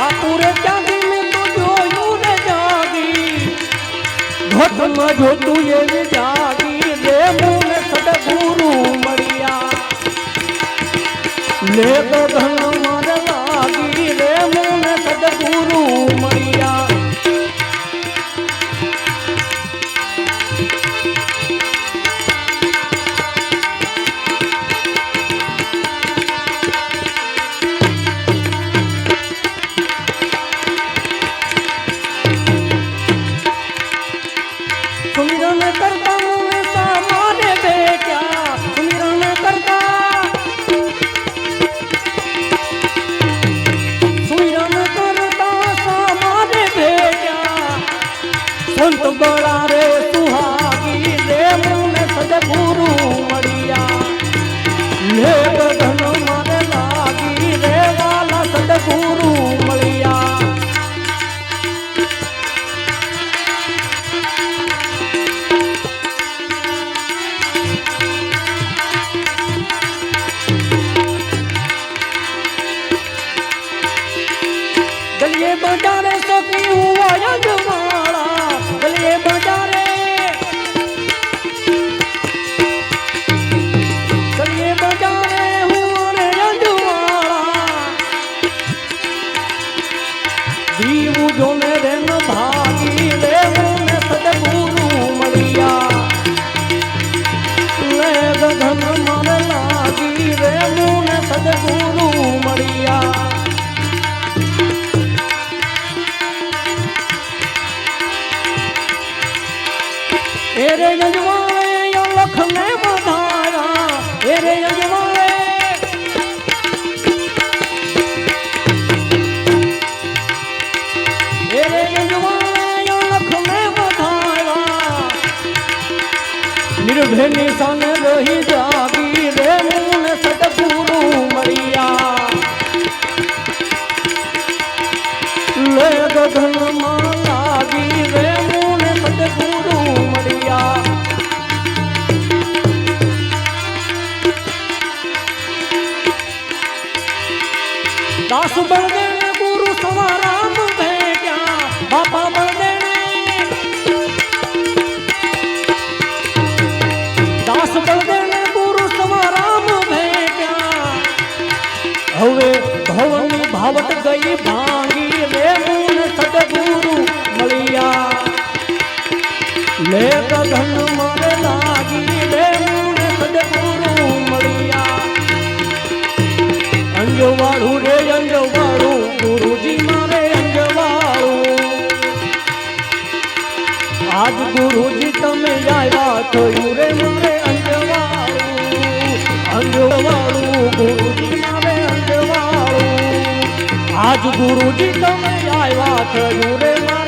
આતુરે ચાંદી મેં તો જોયું ને જાગી ઘટમાં જોતું એવી જાગી મળ્યા ગલીએ બજારે સખી હું આયા જમાળા લે મન લાગી રે મને સદગુરુ મળ્યા રે યજવાળે નિર્ભય નિશાન રહી જાગી રે મૂન સદગુરુ મળ્યા લે ગગનમાં લાગી રે મૂન સદગુરુ મળ્યા દાસ બળદેવ ગુરુ સવારામ દાસ બળદેને ગુરુ સવારામ ભેટ્યા. હવે ભવની ભાવટ ગઈ ભાંગી રે મૂન સદગુરુ મળ્યા. લે ગગન મારે લાગી રે મૂન સદગુરુ મળ્યા. અંજવાળું રે અંજવાળું ગુરુજી મારે આજ ગુરુજી તમે આવ્યા થયું રે મારે અંજવાળું આજ ગુરુજી તમે આવ્યા થયું રે મારે